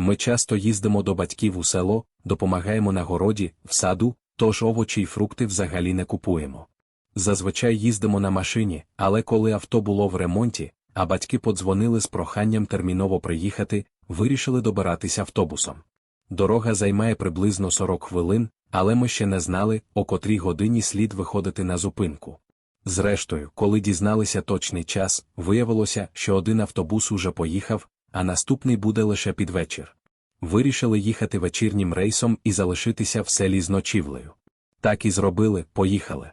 Ми часто їздимо до батьків у село, допомагаємо на городі, в саду, тож овочі й фрукти взагалі не купуємо. Зазвичай їздимо на машині, але коли авто було в ремонті, а батьки подзвонили з проханням терміново приїхати, вирішили добиратися автобусом. Дорога займає приблизно 40 хвилин, але ми ще не знали, о котрій годині слід виходити на зупинку. Зрештою, коли дізналися точний час, виявилося, що один автобус уже поїхав, а наступний буде лише під вечір. Вирішили їхати вечірнім рейсом і залишитися в селі з ночівлею. Так і зробили, поїхали.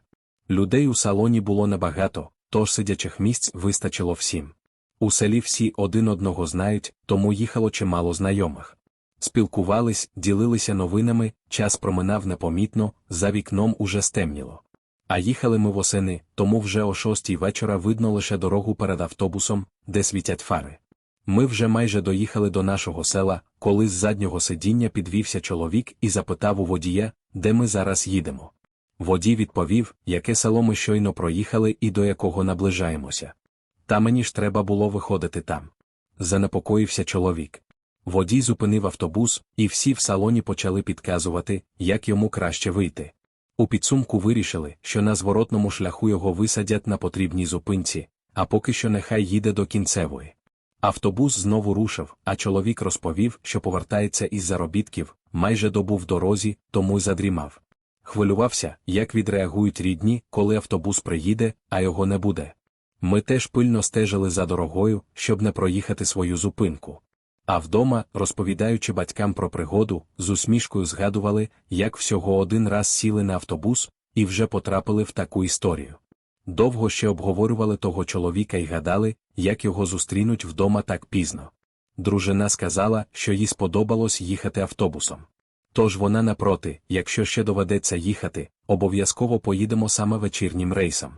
Людей у салоні було небагато, тож сидячих місць вистачило всім. У селі всі один одного знають, тому їхало чимало знайомих. Спілкувались, ділилися новинами, час проминав непомітно, за вікном уже стемніло. А їхали ми восени, тому вже о шостій вечора видно лише дорогу перед автобусом, де світять фари. Ми вже майже доїхали до нашого села, коли з заднього сидіння підвівся чоловік і запитав у водія, де ми зараз їдемо. Водій відповів, яке село ми щойно проїхали і до якого наближаємося. Та мені ж треба було виходити там. Занепокоївся чоловік. Водій зупинив автобус, і всі в салоні почали підказувати, як йому краще вийти. У підсумку вирішили, що на зворотному шляху його висадять на потрібній зупинці, а поки що нехай їде до кінцевої. Автобус знову рушив, а чоловік розповів, що повертається із заробітків, майже добу в дорозі, тому й задрімав. Хвилювався, як відреагують рідні, коли автобус приїде, а його не буде. Ми теж пильно стежили за дорогою, щоб не проїхати свою зупинку. А вдома, розповідаючи батькам про пригоду, з усмішкою згадували, як всього один раз сіли на автобус і вже потрапили в таку історію. Довго ще обговорювали того чоловіка і гадали, як його зустрінуть вдома так пізно. Дружина сказала, що їй сподобалось їхати автобусом. Тож вона напроти, якщо ще доведеться їхати, обов'язково поїдемо саме вечірнім рейсом.